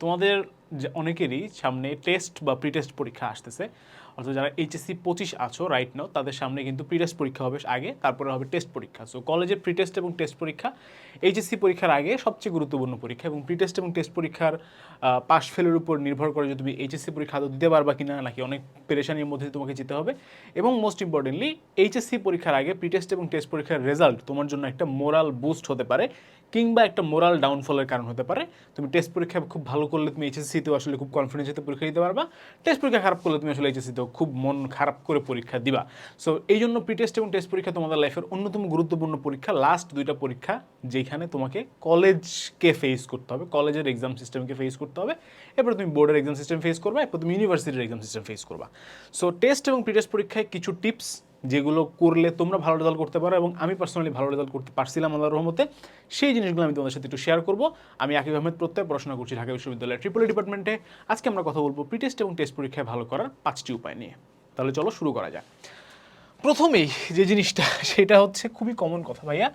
তোমাদের অনেকেরই সামনে টেস্ট বা প্রি টেস্ট পরীক্ষা আসতেছে অর্থাৎ যারা এইচএসসি পঁচিশ আছো রাইট নাও তাদের সামনে কিন্তু প্রি টেস্ট পরীক্ষা হবে আগে, তারপরে হবে টেস্ট পরীক্ষা। সো কলেজের প্রি টেস্ট এবং টেস্ট পরীক্ষা এইচএসসি পরীক্ষার আগে সবচেয়ে গুরুত্বপূর্ণ পরীক্ষা এবং প্রি টেস্ট এবং টেস্ট পরীক্ষার পাস ফেলের উপর নির্ভর করে যে তুমি এইচএসসি পরীক্ষা আদৌ দিতে পারবা কিনা, নাকি অনেক পেরেশানির মধ্যে তোমাকে যেতে হবে। এবং মোস্ট ইম্পর্টেন্টলি এইচএসসি পরীক্ষার আগে প্রি টেস্ট এবং টেস্ট পরীক্ষার রেজাল্ট তোমার জন্য একটা মোরাল বুস্ট হতে পারে, কিংবা একটা মোরাল ডাউনফলের কারণ হতে পারে। তুমি টেস্ট পরীক্ষা খুব ভালো করলে তুমি এইচএসসিতেও আসলে খুব কনফিডেন্স হতে পরীক্ষা দিতে পারবা। টেস্ট পরীক্ষা খারাপ করলে তুমি আসলে এইচএসসিতেও খুব মন খারাপ করে পরীক্ষা দিবা। সো এই জন্য প্রি টেস্ট এবং টেস্ট পরীক্ষা তোমাদের লাইফের অন্যতম গুরুত্বপূর্ণ পরীক্ষা লাস্ট দুইটা পরীক্ষা, যেখানে তোমাকে কলেজকে ফেস করতে হবে কলেজের এক্সাম সিস্টেমকে ফেস করতে হবে। এরপর তুমি বোর্ডের এক্সাম সিস্টেম ফেস করবে, এরপর তুমি ইউনিভার্সিটির এক্সাম সিস্টেম ফেস করবা। সো টেস্ট এবং প্রি টেস্ট পরীক্ষায় কিছু টিপস যেগুলো করলে তোমরা ভালো রেজাল্ট করতে পারো এবং আমি পার্সোনালি ভালো রেজাল্ট করতে পারছিলাম আল্লাহ রহমতে, সেই জিনিসগুলো আমি তোমাদের সাথে একটু শেয়ার করব। আমি আকিব আহমেদ প্রত্যয়, পড়াশোনা করছি ঢাকা বিশ্ববিদ্যালয়ের ট্রিপলি ডিপার্টমেন্টে আজকে আমরা কথা বলব প্রি টেস্ট এবং টেস্ট পরীক্ষায় ভালো করার পাঁচটি উপায় নিয়ে। তাহলে চলো শুরু করা যাক। প্রথমেই যে জিনিসটা, সেটা হচ্ছে খুবই কমন কথা ভাইয়া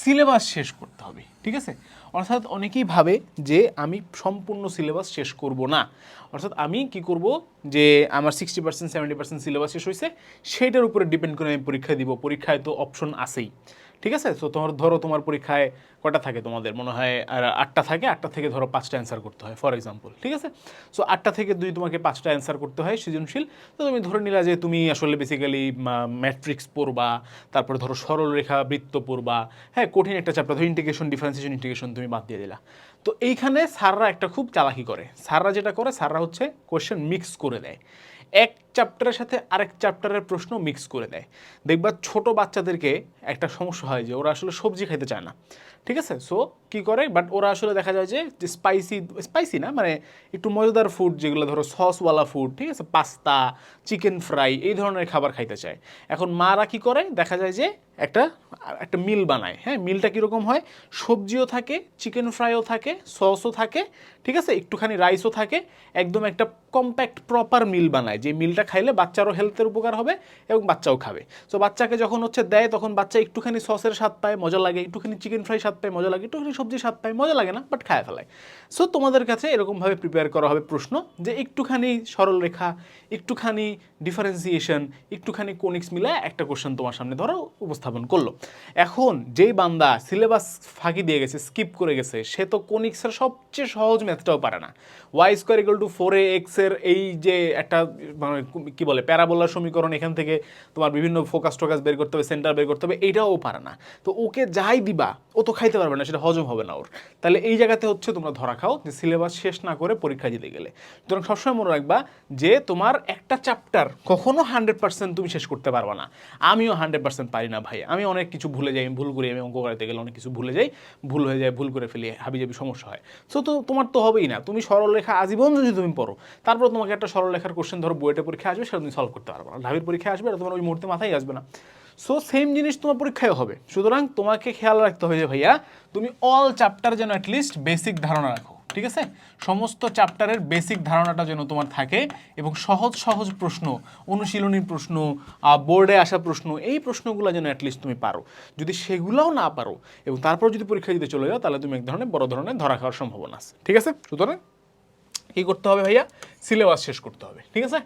সিলেবাস শেষ করতে হবে, ঠিক আছে? অর্থাৎ অনেকেই ভাবে যে আমি সম্পূর্ণ সিলেবাস শেষ করব না। অর্থাৎ আমি কি করব যে আমার sixty percent seventy percent syllabus শেষ হয়েছে সেইটার উপরে ডিপেন্ড করে আমি পরীক্ষা দিব। পরীক্ষায় তো অপশন আছেই। ঠিক আছে? তো তোমার, ধরো তোমার পরীক্ষায় কটা থাকে তোমাদের? মনে হয় আটটা থাকে, আটটা থেকে ধরো পাঁচটা অ্যান্সার করতে হয় ফর এক্সাম্পল ঠিক আছে? সো আটটা থেকে দুই তোমাকে পাঁচটা অ্যান্সার করতে হয় সৃজনশীল। তো তুমি ধরে নিলা যে তুমি আসলে বেসিক্যালি ম্যাট্রিক্স পড়বা, তারপরে ধরো সরলরেখা বৃত্ত পড়বা হ্যাঁ কঠিন একটা চ্যাপ্টার ধরো ইন্টিগ্রেশন ডিফারেন্সিয়েশন ইন্টিগ্রেশন তুমি বাদ দিয়ে দিলা। তো এইখানে স্যাররা একটা খুব চালাকি করে। স্যাররা যেটা করে, স্যাররা হচ্ছে কোয়েশ্চেন মিক্স করে দেয়। এক চ্যাপ্টারের সাথে আরেক চ্যাপ্টারের প্রশ্ন মিক্স করে দেয়। দেখবা ছোট বাচ্চাদেরকে একটা সমস্যা হয় যে ওরা আসলে সবজি খেতে চায় না। ঠিক আছে? সো কি করে? বাট ওরা আসলে দেখা যায় যে স্পাইসি স্পাইসি না? মানে একটু মজাদার ফুড যেগুলো ধরো সসওয়ালা ফুড ঠিক আছে? পাস্তা চিকেন ফ্রাই এই ধরনের খাবার খাইতে চায়। এখন মারা কি করে? দেখা যায় যে একটা একটা মিল বানায়। হ্যাঁ? মিলটা কীরকম হয়? সবজিও থাকে চিকেন ফ্রাইও থাকে সসও থাকে, ঠিক আছে? একটুখানি রাইসও থাকে। একদম একটা কম্প্যাক্ট প্রপার মিল বানায়। যে মিলটা খাইলে বাচ্চারও হেলথের উপকার হবে এবং বাচ্চাও খাবে। সো বাচ্চাকে যখন হচ্ছে দেয়, তখন বাচ্চা একটুখানি সসের স্বাদ পায়, মজা লাগে। একটুখানি চিকেন ফ্রাই স্বাদ পায়, মজা লাগে। একটুখানি সবজির স্বাদ পায়, মজা লাগে না বাট খায় ফেলায়। সো তোমাদের কাছে এরকমভাবে প্রিপেয়ার করা হবে প্রশ্ন যে একটুখানি সরল রেখা, একটুখানি ডিফারেন্সিয়েশন একটুখানি কোনিক্স মিলায় একটা কোশ্চেন তোমার সামনে ধরো উপস্থাপন করল। এখন যেই বান্দা সিলেবাস ফাঁকি দিয়ে গেছে স্কিপ করে গেছে, সে তো কোনিক্সের সবচেয়ে সহজ ম্যাথটাও পারে না। Y square equal to four এক্সের এই যে একটা মানে কি বলে, প্যারাবোলার সমীকরণ এখান থেকে তোমার বিভিন্ন ফোকাস টোকাস বের করতে হবে সেন্টার বের করতে হবে এইটাও ও পারে না। তো ওকে যাই দিবা, ও তো খাইতে পারবে না, সেটা হজম হবে না ওর। তাহলে এই জায়গাতে হচ্ছে তোমরা ধরা খাও যে সিলেবাস শেষ না করে পরীক্ষা দিতে গেলে। সুতরাং সবসময় মনে রাখবা যে তোমার একটা চ্যাপ্টার কখনো হান্ড্রেড পার্সেন্ট তুমি শেষ করতে পারবা না। আমিও হান্ড্রেড পার্সেন্ট পারি না ভাই। আমি অনেক কিছু ভুলে যাই, আমি ভুল করি, আমি অঙ্ক করাতে গেলে অনেক কিছু ভুলে যাই, ভুল হয়ে যায়, ভুল করে ফেলি, হাবিজাবি সমস্যা হয়। সো তো তোমার তো হবেই না। তুমি সরলরেখা আজীবন যদি তুমি পড়ো, তারপর তোমাকে একটা সরলরেখার কোশ্চেন ধরো বইটা পরীক্ষা আসবে সেটা তুমি সলভ করতে পারবে না। ঢাবির পরীক্ষা আসবে আর তোমার ওই মুহূর্তে মাথায় আসবে না। সো সেম জিনিস তোমার পরীক্ষায় হবে। সুতরাং তোমাকে খেয়াল রাখতে হবে যে ভাইয়া, তুমি অল চ্যাপ্টার যেন অ্যাটলিস্ট বেসিক ধারণা রাখো, ঠিক আছে? সমস্ত চ্যাপ্টারের বেসিক ধারণাটা যেন তোমার থাকে এবং সহজ সহজ প্রশ্ন অনুশীলনীর প্রশ্ন বোর্ডে আসা প্রশ্ন, এই প্রশ্নগুলো যেন অ্যাটলিস্ট তুমি পারো। যদি সেগুলোও না পারো এবং তারপর যদি পরীক্ষা দিতে চলে যাও, তাহলে তুমি এক ধরনের বড় ধরনের ধরা খাওয়ার সম্ভাবনা আছে, ঠিক আছে? সুতরাং কী করতে হবে ভাইয়া? সিলেবাস শেষ করতে হবে, ঠিক আছে?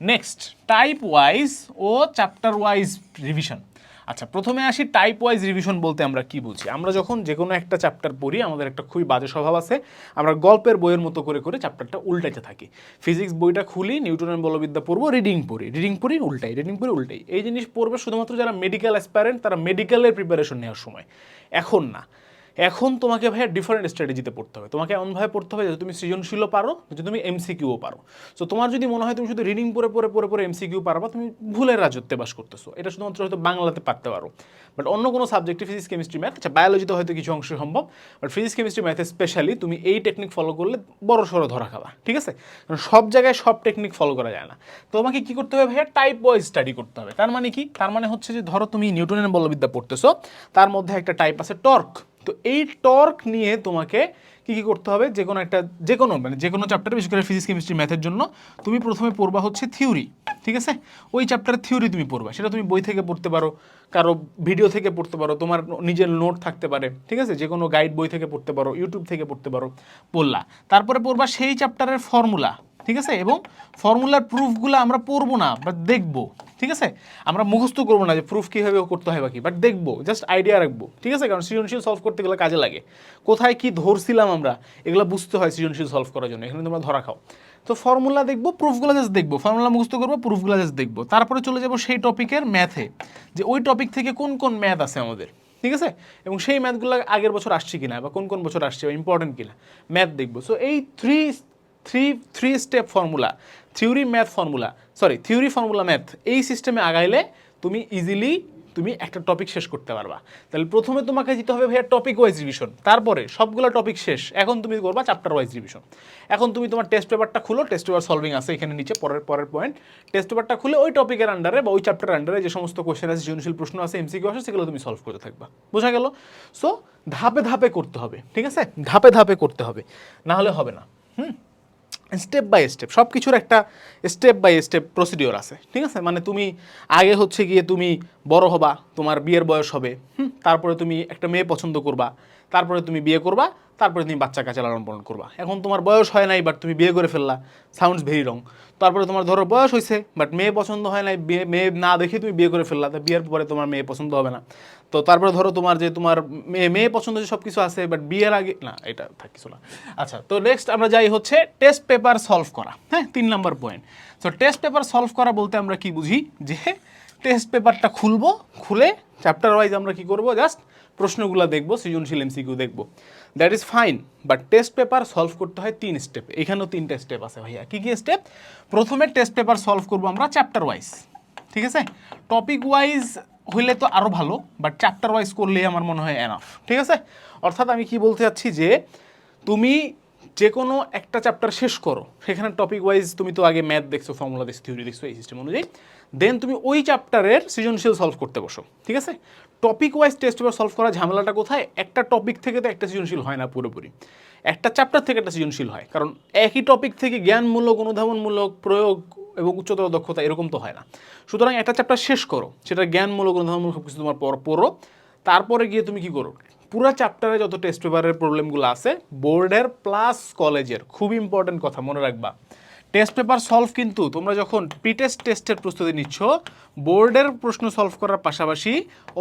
নেক্সট টাইপ ওয়াইজ ও চ্যাপ্টার ওয়াইজ রিভিশন আচ্ছা প্রথমে আসি টাইপ ওয়াইজ রিভিশন বলতে আমরা কি বুঝি? আমরা যখন যে কোনো একটা চ্যাপ্টার পড়ি, আমাদের একটা খুবই বাজে স্বভাব আছে, আমরা গল্পের বইয়ের মতো করে করে চ্যাপ্টারটা উল্টাইতে থাকি। ফিজিক্স বইটা খুলি নিউটনের বলবিদ্যা পড়ব রিডিং পড়ি রিডিং পড়ি, উল্টাই রিডিং পড়ি, উল্টাই। এই জিনিস পড়বে শুধুমাত্র যারা মেডিকেল অ্যাসপারেন্ট তারা মেডিকেলের প্রিপারেশন নেওয়ার সময়। এখন না এখন তোমাকে ভাইয়া ডিফারেন্ট স্ট্র্যাটেজিতে পড়তে হবে। তোমাকে এমনভাবে পড়তে হবে যে তুমি সৃজনশীলও পারো যে তুমি এমসিকিউও পারো। সো তোমার যদি মনে হয় তুমি শুধু রিডিং পরে পরে পরে পরে এমসিকিউ পারবা, তুমি ভুলের রাজত্বে বাস করতেছো। এটা শুধুমাত্র হয়তো বাংলাতে পারতে পারো। বাট অন্য কোনো সাবজেক্টে ফিজিক্স কেমিস্ট্রি ম্যাথ আচ্ছা বায়োলজিতে হয়তো কিছু অংশ সম্ভব। বাট ফিজিক্স কেমিস্ট্রি ম্যাথে স্পেশালি তুমি এই টেকনিক ফলো করলে বড় সড়ো ধরা খাবা, ঠিক আছে? কারণ সব জায়গায় সব টেকনিক ফলো করা যায় না। তোমাকে কি করতে হবে ভাইয়া? টাইপ ওয়াইজ স্টাডি করতে হবে। তার মানে কি? তার মানে হচ্ছে যে ধরো তুমি নিউটনের বলবিদ্যা পড়তেছো, তার মধ্যে একটা টাইপ আছে টর্ক। তো এই টর্ক নিয়ে তোমাকে কি কি করতে হবে? যে কোনো একটা, যে কোনো মানে যে কোনো চ্যাপ্টার বিশেষ করে ফিজিক্স কেমিস্ট্রি ম্যাথের জন্য তুমি প্রথমে পড়বা হচ্ছে থিওরি ঠিক আছে? ওই চ্যাপ্টার থিওরি তুমি পড়বা। সেটা তুমি বই থেকে পড়তে পারো, কারও ভিডিও থেকে পড়তে পারো, তোমার নিজের নোট থাকতে পারে, ঠিক আছে? যে কোনো গাইড বই থেকে পড়তে পারো ইউটিউব থেকে পড়তে পারো, পড়লা। তারপরে পড়বা সেই চ্যাপ্টারের ফর্মুলা ঠিক আছে? এবং ফর্মুলার প্রুফগুলো আমরা পড়ব না বাট দেখব, ঠিক আছে? আমরা মুখস্থ করব না যে প্রুফ কীভাবে করতে হয় বাকি বাট দেখব জাস্ট আইডিয়া রাখব, ঠিক আছে? কারণ সৃজনশীল সলভ করতে গেলে কাজে লাগে। কোথায় কি ধরছিলাম আমরা, এগুলো বুঝতে হয় সৃজনশীল সলভ করার জন্য, এখানে তোমরা ধরা খাও। তো ফর্মুলা দেখব, প্রুফগুলো জাস্ট দেখব, ফর্মুলা মুখস্থ করব, প্রুফগুলো জাস্ট দেখব। তারপরে চলে যাব সেই টপিকের ম্যাথে যে ওই টপিক থেকে কোন কোন ম্যাথ আছে আমাদের, ঠিক আছে? এবং সেই ম্যাথগুলো আগের বছর আসছে কিনা, বা কোন কোন বছর আসছে, বা ইম্পর্টেন্ট কিনা ম্যাথ দেখব। সো এই three three three step formula theory math formula sorry theory formula math এই সিস্টেমে আগাইলে তুমি ইজিলি তুমি একটা টপিক শেষ করতে পারবা। তাহলে প্রথমে তোমাকে দিতে হবে ভাইয়া টপিক ওয়াইজ রিভিশন তারপরে সবগুলো টপিক শেষ। এখন তুমি করবা চ্যাপ্টার ওয়াইজ রিভিশন এখন তুমি তোমার টেস্ট পেপারটা খুলো টেস্ট পেপার সলভিং আছে এখানে নিচে, পরের পরের পয়েন্ট টেস্ট পেপারটা খুলে ওই টপিকের আন্ডারে বা ওই চ্যাপ্টারের আন্ডারে যে সমস্ত কোশ্চেন আছে, সৃজনশীল প্রশ্ন আছে এমসিকিউ আছে, সেগুলো তুমি সলভ করতে থাকবা। বোঝা গেল? সো ধাপে ধাপে করতে হবে, ঠিক আছে? ধাপে ধাপে করতে হবে। না হলে হবে না। হুম? স্টেপ বাই স্টেপ সব কিছুর একটা স্টেপ বাই স্টেপ প্রসিডিওর আছে, ঠিক আছে? মানে তুমি আগে হচ্ছে গিয়ে তুমি বড় হবা, তোমার বিয়ের বয়স হবে, হুম? তারপরে তুমি একটা মেয়ে পছন্দ করবা তারপরে তুমি বিয়ে করবা, তারপরে তুমি বাচ্চা কাচ্চা লালন পালন করবা। এখন তোমার বয়স হয় নাই বাট তুমি বিয়ে করে ফেললা। সাউন্ডস ভেরি রং তারপরে তোমার ধরো বয়স হয়েছে বাট মেয়ে পছন্দ হয় নাই মেয়ে না দেখে তুমি বিয়ে করে ফেললা, তো বিয়ের পরে তোমার মেয়ে পছন্দ হবে না। তো তারপরে ধরো তোমার যে তোমার মেয়ে মেয়ে পছন্দ যে সব কিছু আছে বাট বিয়ের আগে না, এটা থাক কিছু না। আচ্ছা তো নেক্সট আমরা যাই হচ্ছে টেস্ট পেপার সলভ করা। হ্যাঁ তিন নম্বর point so test paper solve করা বলতে আমরা কি বুঝি? যে টেস্ট পেপারটা খুলবো, খুলে চ্যাপ্টার ওয়াইজ আমরা কি করব? জাস্ট প্রশ্নগুলো দেখব, সৃজনশীল এমসিকিউ দেখব। That is fine but test paper solve করতে হয় তিন স্টেপ এখানেও তিনটা স্টেপ আছে ভাইয়া। কী কী স্টেপ প্রথমে টেস্ট পেপার সলভ করব আমরা চ্যাপ্টার ওয়াইজ ঠিক আছে? টপিক ওয়াইজ হইলে তো আরও ভালো বাট চ্যাপ্টার ওয়াইজ করলেই আমার মনে হয় এনাফ ঠিক আছে? অর্থাৎ আমি কি বলতে চাচ্ছি যে, তুমি যে কোনো একটা চ্যাপ্টার শেষ করো। সেখানে টপিক ওয়াইজ তুমি তো আগে ম্যাথ দেখছ ফর্মুলা দেখছ থিওরি দেখছ, এই সিস্টেম অনুযায়ী। দেন তুমি ওই চ্যাপ্টারের সৃজনশীল সলভ করতে বসো, ঠিক আছে? Topic wise test paper solve করা ঝামেলাটা কোথায়? একটা টপিক থেকে তো একটা সৃজনশীল হয় না পুরোপুরি। একটা চ্যাপ্টার থেকে একটা সৃজনশীল হয়, কারণ একই টপিক থেকে জ্ঞানমূলক, অনুধাবনমূলক, প্রয়োগ এবং উচ্চতর দক্ষতা এরকম তো হয় না। সুতরাং একটা চ্যাপ্টার শেষ করো, সেটা জ্ঞানমূলক, অনুধাবনমূলক সব কিছু তোমার পর পড়ো। তারপরে গিয়ে তুমি কি করো? পুরো চ্যাপ্টারে যত টেস্ট পেপারের প্রবলেমগুলো আছে বোর্ডের প্লাস কলেজের খুব ইম্পর্টেন্ট কথা, মনে রাখবা। টেস্ট পেপার সলভ কিন্তু তোমরা যখন প্রিটেস্ট টেস্টের প্রস্তুতি নিচ্ছ, বোর্ডের প্রশ্ন সলভ করার পাশাপাশি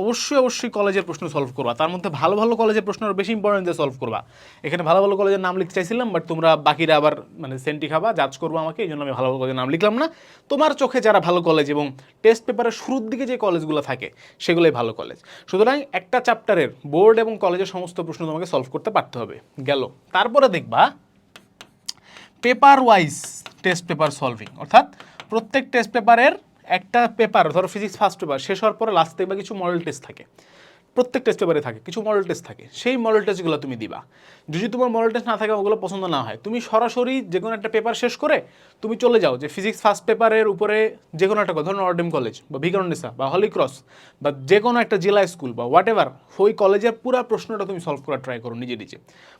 অবশ্যই অবশ্যই কলেজের প্রশ্ন সলভ করবা। তার মধ্যে ভালো ভালো কলেজের প্রশ্ন বেশি ইম্পর্টেন্ট দিয়ে সলভ করবা। এখানে ভালো ভালো কলেজের নাম লিখতে চাইছিলাম বাট তোমরা বাকিরা আবার মানে সেন্টি খাবা জাজ করব আমাকে, এই জন্য আমি ভালো ভালো কলেজের নাম লিখলাম না। তোমার চোখে যারা ভালো কলেজ এবং টেস্ট পেপারের শুরুর দিকে যে কলেজগুলো থাকে, সেগুলোই ভালো কলেজ। সুতরাং একটা চ্যাপ্টারের বোর্ড এবং কলেজের সমস্ত প্রশ্ন তোমাকে সলভ করতে পারতে হবে। গেল। তারপরে দেখবা paper wise test paper solving অর্থাৎ প্রত্যেক টেস্ট পেপারের একটা পেপার ধরো ফিজিক্স ফার্স্ট পেপার শেষ হওয়ার পরে লাস্ট দেখবা কিছু মডেল টেস্ট থাকে। প্রত্যেক টেস্ট পেপারে থাকে, কিছু মডেল টেস্ট থাকে। সেই মডেল টেস্টগুলো তুমি দিবা। যদি তোমার মডেল টেস্ট না থাকে, ওগুলো পছন্দ না হয়, তুমি সরাসরি যে কোনো একটা পেপার শেষ করে তুমি চলে যাও, যে ফিজিক্স ফার্স্ট পেপারের উপরে যে কোনো একটা ধরুন অর্ডেম কলেজ বা ভিকারন্ডিসা বা হলিক্রস বা যে কোনো একটা জেলা স্কুল বা হোয়াট এভার ওই কলেজের পুরো প্রশ্নটা তুমি সলভ করার ট্রাই করো নিজে নিজে।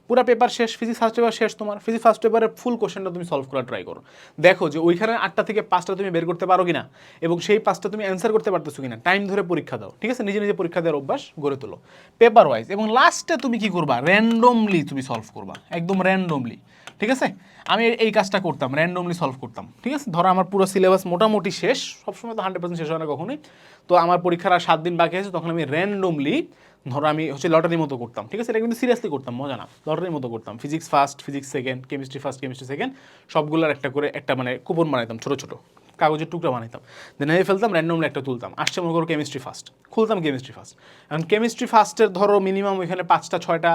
পুরো পেপার শেষ ফিজিক্স ফার্স্ট পেপার শেষ, তোমার ফিজিক্স ফার্স্ট পেপারের ফুল কোশ্চেনটা তুমি সলভ করার ট্রাই করো। দেখো যে ওইখানে আটটা থেকে পাঁচটা তুমি বের করতে পারো কিনা, এবং সেই পাঁচটা তুমি অ্যান্সার করতে পারতেছো কিনা টাইম ধরে পরীক্ষা দাও, ঠিক আছে? নিজে নিজে পরীক্ষা দেওয়ার অভ্যাস গড়ে তোলো। পেপার ওয়াইজ এবং লাস্টে তুমি কি করবা? র্যান্ডমলি তুমি সলভ করবা, একদম র্যান্ডমলি ঠিক আছে? আমি এই- কাজটা করতাম র্যান্ডমলি সলভ করতাম, ঠিক আছে? ধরো আমার পুরো সিলেবাস মোটামুটি শেষ, সবসময় তো হান্ড্রেড পার্সেন্ট শেষ হয় না কখনোই। তো আমার পরীক্ষার আর সাত দিন বাকি আছে, তখন আমি র্যান্ডমলি ধরো আমি হচ্ছে লটারির মতো করতাম, ঠিক আছে? এটা কিন্তু সিরিয়াসলি করতাম, মজা না। লটারির মতো করতাম। Physics first physics second chemistry first chemistry second সবগুলোর একটা করে একটা মানে কুপন বানাইতাম ছোটো ছোটো, কাগজের টুকরা বানাইতাম। দেন এই ফেলতাম র্যান্ডমলি একটা তুলতাম। আসছে মনে করো কেমিস্ট্রি ফার্স্ট খুলতাম কেমিস্ট্রি ফার্স্ট এখন কেমিস্ট্রি ফার্স্টের ধরো মিনিমাম ওইখানে পাঁচটা, ছয়টা,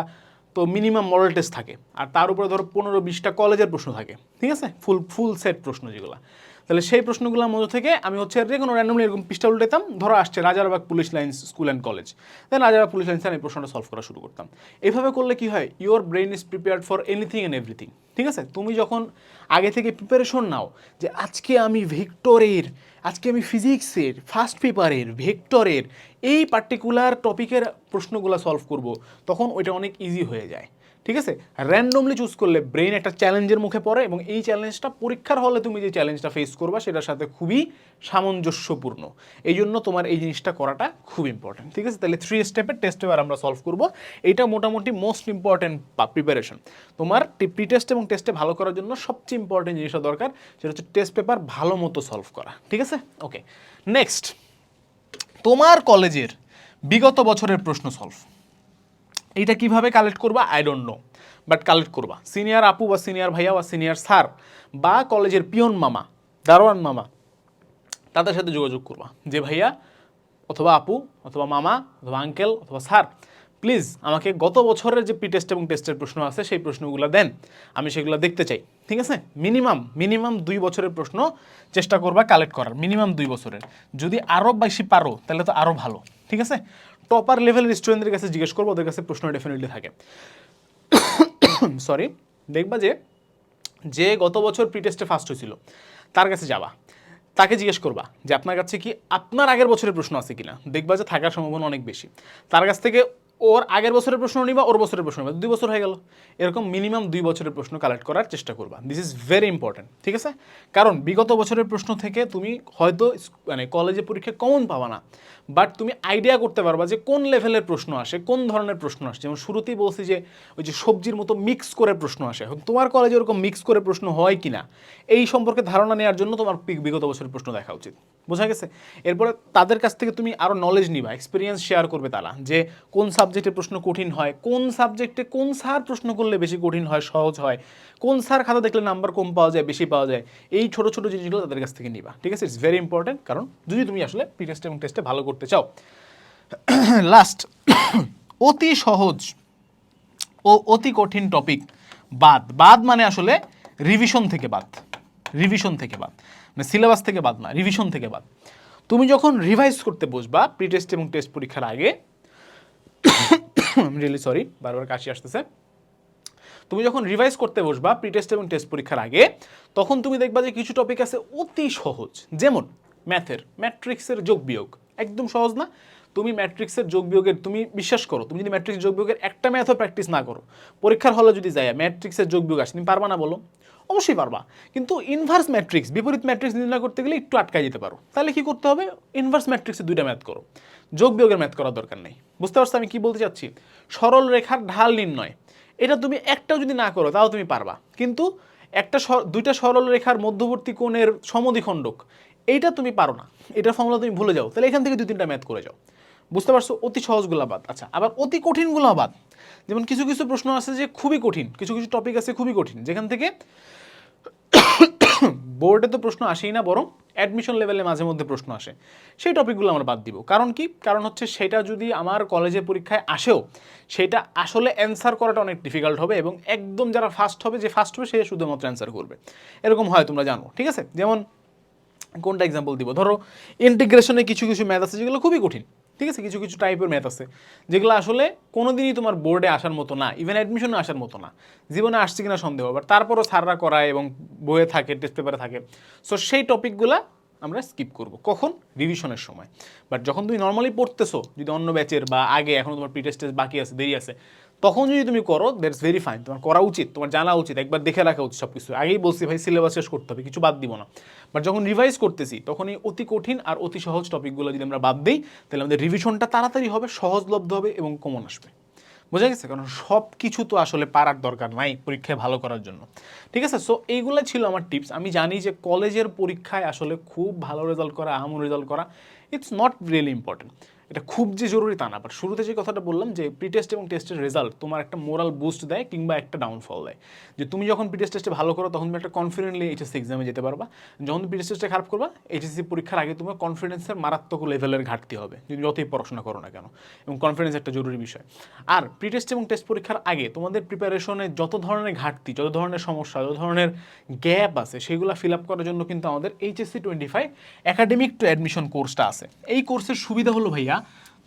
তো মিনিমাম মডেল টেস্ট থাকে। আর তার উপরে ধরো পনেরো, বিশটা কলেজের প্রশ্ন থাকে, ঠিক আছে? ফুল ফুল সেট প্রশ্ন যেগুলো। তাহলে সেই প্রশ্নগুলোর মধ্যে থেকে আমি হচ্ছে যে কোনো র্যান্ডমলি এরকম পিসটা উল্টেতাম ধরো আসছে Rajarbagh police lines school and college. Then Rajarbagh police লাইন্সে আমি প্রশ্নটা সলভ করা শুরু করতাম। এইভাবে করলে কি হয়? Your brain is prepared for anything and everything ঠিক আছে? তুমি যখন আগে থেকে প্রিপারেশন নাও যে আজকে আমি ভিক্টরের, আজকে আমি ফিজিক্সের ফার্স্ট পেপারের ভেক্টরের এই পার্টিকুলার টপিকের প্রশ্নগুলো সলভ করব, তখন ওইটা অনেক ইজি হয়ে যায়। ঠিক আছে? র্যান্ডমলি চুজ করলে ব্রেন একটা চ্যালেঞ্জের মুখে পড়ে এবং এই চ্যালেঞ্জটা পরীক্ষার হলে তুমি যে চ্যালেঞ্জটা ফেস করবা সেটার সাথে খুবই সামঞ্জস্যপূর্ণ। এই জন্য তোমার এই জিনিসটা করাটা খুব ইম্পর্টেন্ট ঠিক আছে? তাহলে থ্রি স্টেপের টেস্ট পেপার আমরা সলভ করব। এটা মোটামুটি মোস্ট ইম্পর্টেন্ট প্রিপারেশন তোমার প্রি টেস্ট এবং টেস্টে ভালো করার জন্য সবচেয়ে ইম্পর্টেন্ট জিনিসটা দরকার, সেটা হচ্ছে টেস্ট পেপার ভালো মতো সলভ করা, ঠিক আছে? ওকে নেক্সট তোমার কলেজের বিগত বছরের প্রশ্ন সলভ এইটা কীভাবে কালেক্ট করবা? I don't know but collect করবা। সিনিয়র আপু বা সিনিয়র ভাইয়া বা সিনিয়র স্যার বা কলেজের পিয়ন মামা, দারোয়ান মামা, তাদের সাথে যোগাযোগ করবা। যে ভাইয়া অথবা আপু, অথবা মামা, অথবা আঙ্কেল অথবা স্যার প্লিজ আমাকে গত বছরের যে প্রি টেস্ট এবং টেস্টের প্রশ্ন আছে, সেই প্রশ্নগুলো দেন। আমি সেগুলো দেখতে চাই। ঠিক আছে? মিনিমাম মিনিমাম দুই বছরের প্রশ্ন চেষ্টা করবা কালেক্ট করার। মিনিমাম দুই বছরের। যদি আরও বেশি পারো, তাহলে তো আরও ভালো। ঠিক আছে? টপার লেভেলের স্টুডেন্টদের কাছে জিজ্ঞেস করব, ওদের কাছে প্রশ্ন ডেফিনেটলি থাকে। সরি দেখবা যে যে গত বছর প্রি টেস্টে ফার্স্ট হয়েছিল, তার কাছে যাবা। তাকে জিজ্ঞেস করবা যে, আপনার কাছে কি আপনার আগের বছরের প্রশ্ন আছে কিনা? দেখবা যে থাকার সম্ভাবনা অনেক বেশি। তার কাছ থেকে ওর আগের বছরের প্রশ্ন নিবা, ওর বছরের প্রশ্ন নিবা। দুই বছর হয়ে গেল। এরকম মিনিমাম দুই বছরের প্রশ্ন কালেক্ট করার চেষ্টা করবা। দিস ইজ ভেরি ইম্পর্টেন্ট ঠিক আছে? কারণ বিগত বছরের প্রশ্ন থেকে তুমি হয়তো মানে কলেজে পরীক্ষা কমন পাবা না। বাট তুমি আইডিয়া করতে পারবা যে কোন লেভেলের প্রশ্ন আসে, কোন ধরনের প্রশ্ন আসে। যেমন শুরুতেই বলছি যে ওই যে সবজির মতো মিক্স করে প্রশ্ন আসে। এখন তোমার কলেজে ওরকম মিক্স করে প্রশ্ন হয় কি না এই সম্পর্কে ধারণা নেওয়ার জন্য তোমার বিগত বছরের প্রশ্ন দেখা উচিত। বোঝা গেছে? এরপরে তাদের কাছ থেকে তুমি আরও নলেজ নিবা এক্সপিরিয়েন্স শেয়ার করবে তারা যে কোন সাবজেক্টে প্রশ্ন কঠিন হয়? কোন সাবজেক্টে কোন স্যার প্রশ্ন করলে বেশি কঠিন হয়, সহজ হয়? কোন স্যার খাতা দেখলে নাম্বার কম পাওয়া যায়, বেশি পাওয়া যায়? এই ছোট ছোট জিনিসগুলো তাদের কাছ থেকে নিবা, ঠিক আছে? ইটস ভেরি ইম্পর্টেন্ট কারণ যদি তুমি আসলে প্রি টেস্ট এবং টেস্টে ভালো করতে চাও। লাস্ট অতি সহজ ও অতি কঠিন টপিক বাদ। বাদ মানে আসলে রিভিশন থেকে বাদ রিভিশন থেকে বাদ। মানে সিলেবাস থেকে বাদ না রিভিশন থেকে বাদ। তুমি যখন রিভাইজ করতে বসবা প্রি টেস্ট এবং টেস্ট পরীক্ষার আগে রিয়েলি সরি বারবার কাশি আসতেছে। তুমি যখন রিভাইজ করতে বসবা প্রি টেস্ট এবং টেস্ট পরীক্ষার আগে, তখন তুমি দেখবা যে কিছু টপিক আছে অতি সহজ। যেমন ম্যাথের ম্যাট্রিক্সের যোগ বিয়োগ। একদম সহজ না? তুমি ম্যাট্রিক্সের যোগ বিয়োগের, তুমি বিশ্বাস করো, তুমি যদি ম্যাট্রিক্স যোগ বিয়োগের একটা ম্যাথও প্র্যাকটিস না করো, পরীক্ষার হলে যদি যায় ম্যাট্রিক্সের যোগ বিয়োগ আসে, তুমি পারবা না বলো? অবশ্যই পারবা। কিন্তু ইনভার্স ম্যাট্রিক্স বিপরীত ম্যাট্রিক্স নির্ণয় করতে গেলে একটু আটকায় যেতে পারো। তাহলে কি করতে হবে? ইনভার্স ম্যাট্রিক্সে দুইটা ম্যাথ করো। যোগ বিয়োগের ম্যাথ করার দরকার নেই। বুঝতে পারছ আমি কি বলতে চাচ্ছি? সরল রেখার ঢাল নির্ণয়। এটা তুমি একটাও যদি না করো, তাও তুমি পারবা। কিন্তু একটা দুইটা সরল রেখার মধ্যবর্তী কোণের সমদ্বিখণ্ডক, এইটা তুমি পারো না। এটার ফর্মুলা তুমি ভুলে যাও। তাহলে এখান থেকে দুই তিনটা ম্যাথ করে যাও। বুঝতে পারছ? অতি সহজগুলা বাদ আচ্ছা আবার অতি কঠিনগুলা বাদ যেমন কিছু কিছু প্রশ্ন আছে যে খুবই কঠিন, কিছু কিছু টপিক আছে খুবই কঠিন। যেখান থেকে বোর্ডে তো প্রশ্ন আসেই না, বরং অ্যাডমিশন লেভেলে মাঝে মধ্যে প্রশ্ন আসে। সেই টপিকগুলো আমরা বাদ দিব। কারণ কি? কারণ হচ্ছে সেটা যদি আমার কলেজে পরীক্ষায় আসেও, সেটা আসলে অ্যান্সার করাটা অনেক ডিফিকাল্ট হবে এবং একদম যারা ফার্স্ট হবে, যে ফার্স্ট হবে, সে শুধুমাত্র অ্যান্সার করবে। এরকম হয়, তোমরা জানো, ঠিক আছে? যেমন কোনটা এক্সাম্পল দিব? ধরো ইন্টিগ্রেশনে কিছু কিছু ম্যাথ আছে যেগুলো খুবই কঠিন। ঠিক আছে? কিছু কিছু টাইপের ম্যাথ আছে। যেগুলো আসলে কোনো দিনই তোমার বোর্ডে আসার মতো না ইভেন অ্যাডমিশনে আসার মতো না। জীবনে আসছে কিনা সন্দেহ বাট তারপরও সাররা করায় এবং বইয়ে থাকে টেস্ট পেপারে থাকে। সো সেই টপিকগুলা আমরা স্কিপ করব। কখন? রিভিশনের সময়। বাট যখন তুমি নর্মালি পড়তেছো, যদি অন্য ব্যাচের বা আগে এখন তোমার প্রি টেস্ট বাকি আছে, দেরি আছে তখন যদি তুমি করো দ্যাটস ভেরি ফাইন তোমার করা উচিত, তোমার জানা উচিত, একবার দেখে রাখা উচিত সব কিছু আগেই বলছি ভাই সিলেবাস শেষ করতে হবে, কিছু বাদ দিব না। বাট যখন রিভাইজ করতেছি তখন এই অতি কঠিন আর অতি সহজ টপিকগুলো যদি আমরা বাদ দিই, তাহলে আমাদের রিভিশনটা তাড়াতাড়ি হবে সহজলব্ধ হবে এবং কমন আসবে। বোঝা গেছে? কারণ সব কিছু তো আসলে পারার দরকার নাই পরীক্ষায় ভালো করার জন্য। ঠিক আছে? সো এইগুলো ছিল আমার টিপস আমি জানি যে কলেজের পরীক্ষায় আসলে খুব ভালো রেজাল্ট করা আহাম রেজাল্ট করা ইটস নট রিয়েলি ইম্পর্টেন্ট এটা খুব যে জরুরি তা না বাট শুরুতে যে কথাটা বললাম যে প্রি টেস্ট এবং টেস্টের রেজাল্ট তোমার একটা মোরাল বুস্ট দেয় কিংবা একটা ডাউনফল দেয়। যে তুমি যখন প্রি টেস্ট ভালো করো, তখন তুমি একটা কনফিডেন্টলি এইচএসসি এক্সামে যেতে পারবা। যখন তুমি প্রি টেস্ট খারাপ করবা এইচএসসি পরীক্ষার আগে তোমার কনফিডেন্সের মারাত্মক লেভেলের ঘাটতি হবে যদি যতই পড়াশোনা করো না কেন, এবং কনফিডেন্স একটা জরুরি বিষয়। আর প্রি টেস্ট এবং টেস্ট পরীক্ষার আগে তোমাদের প্রিপারেশনে যত ধরনের ঘাটতি, যত ধরনের সমস্যা, যত ধরনের গ্যাপ আছে, সেগুলো ফিল আপ করার জন্য কিন্তু আমাদের HSC twenty five academic to admission কোর্সটা আছে। এই কোর্সের সুবিধা হলো ভাইয়া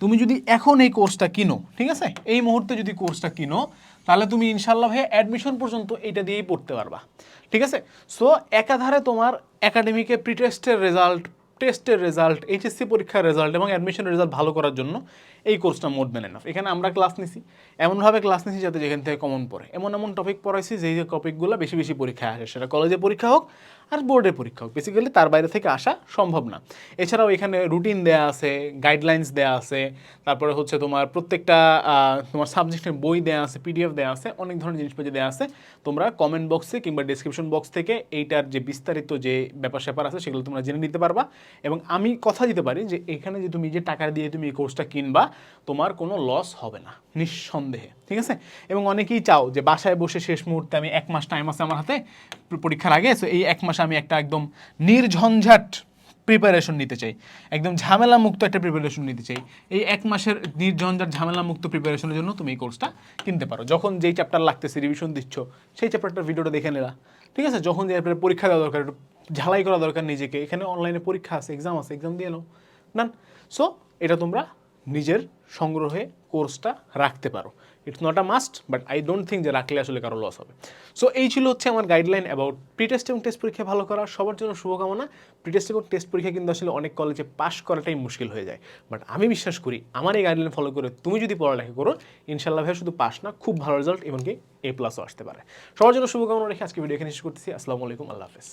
তুমি যদি এখন এই কোর্সটা কিনো, ঠিক আছে? এই মুহূর্তে যদি কোর্সটা কিনো, তাহলে তুমি ইনশাল্লাহ ভাইয়া অ্যাডমিশন পর্যন্ত এটা দিয়েই পড়তে পারবা, ঠিক আছে? সো একাধারে তোমার একাডেমিকে প্রি টেস্টের রেজাল্ট টেস্টের রেজাল্ট এইচএসসি পরীক্ষার রেজাল্ট এবং অ্যাডমিশনের রেজাল্ট ভালো করার জন্য এই কোর্সটা মোর দেন এনাফ এখানে আমরা ক্লাস নিছি, এমনভাবে ক্লাস নিছি যাতে যেখান থেকে কমন পড়ে। এমন এমন টপিক পড়াইছি যেই যে টপিকগুলো বেশি বেশি পরীক্ষায় আসে, সেটা কলেজে পরীক্ষা হোক আর বোর্ডের পরীক্ষা হোক। বেসিক্যালি তার বাইরে থেকে আসা সম্ভব না। এছাড়াও এখানে রুটিন দেয়া আছে গাইডলাইন্স দেয়া আছে, তারপরে হচ্ছে তোমার প্রত্যেকটা তোমার সাবজেক্টের বই দেয়া আছে পিডিএফ দেয়া আছে, অনেক ধরনের জিনিসপত্র দেওয়া আছে। তোমরা কমেন্ট বক্সে কিংবা ডিসক্রিপশন বক্স থেকে এইটার যে বিস্তারিত যে ব্যাপার স্যাপার আছে সেগুলো তোমরা জেনে নিতে পারবা। এবং আমি কথা দিতে পারি যে এখানে যে তুমি যে টাকা দিয়ে তুমি এই কোর্সটা কিনবা, তোমার কোনো লস হবে না, নিঃসন্দেহে। ঠিক আছে? এবং অনেকেই চাও যে বাসায় বসে শেষ মুহূর্তে আমি এক মাস টাইম আছে আমার হাতে পরীক্ষার আগে সো এই এক মাসে আমি একটা একদম নির্ঝঞ্ঝাট প্রিপারেশন নিতে চাই। একদম ঝামেলা মুক্ত একটা প্রিপারেশন নিতে চাই। এই এক মাসের নির্ঝঞ্ঝাট ঝামেলা মুক্ত প্রিপারেশনের জন্য তুমি এই কোর্সটা কিনতে পারো। যখন যেই চ্যাপ্টার লাগতেছে রিভিশন দিচ্ছ, সেই চ্যাপ্টারটার ভিডিওটা দেখে নিলা। ঠিক আছে? যখন যে আপনার পরীক্ষা দেওয়া দরকার, একটু ঝালাই করা দরকার নিজেকে, এখানে অনলাইনে পরীক্ষা আছে এক্সাম আছে এক্সাম দিয়ে নাও। না সো এটা তোমরা নিজের সংগ্রহে কোর্সটা রাখতে পারো। It's not a must but I don't think যে রাখলে আসলে কারও লস হবে। সো এই ছিল হচ্ছে আমার গাইডলাইন অ্যাবাউট প্রি টেস্ট এবং টেস্ট পরীক্ষা ভালো করা। সবার জন্য শুভকামনা। প্রি টেস্ট এবং টেস্ট পরীক্ষা কিন্তু আসলে অনেক কলেজে পাস করাটাই মুশকিল হয়ে যায়। বাট আমি বিশ্বাস করি, আমার এই গাইডলাইন ফলো করে তুমি যদি পড়ালেখা করো ইনশাল্লাহ ভাই শুধু পাস না, খুব ভালো রেজাল্ট এমনকি এ প্লাসও আসতে পারে। সবার জন্য শুভকামনা রেখে আজকে ভিডিও এখানে শেষ করতেছি। আসসালামু আলাইকুম, আল্লাহ হাফেজ।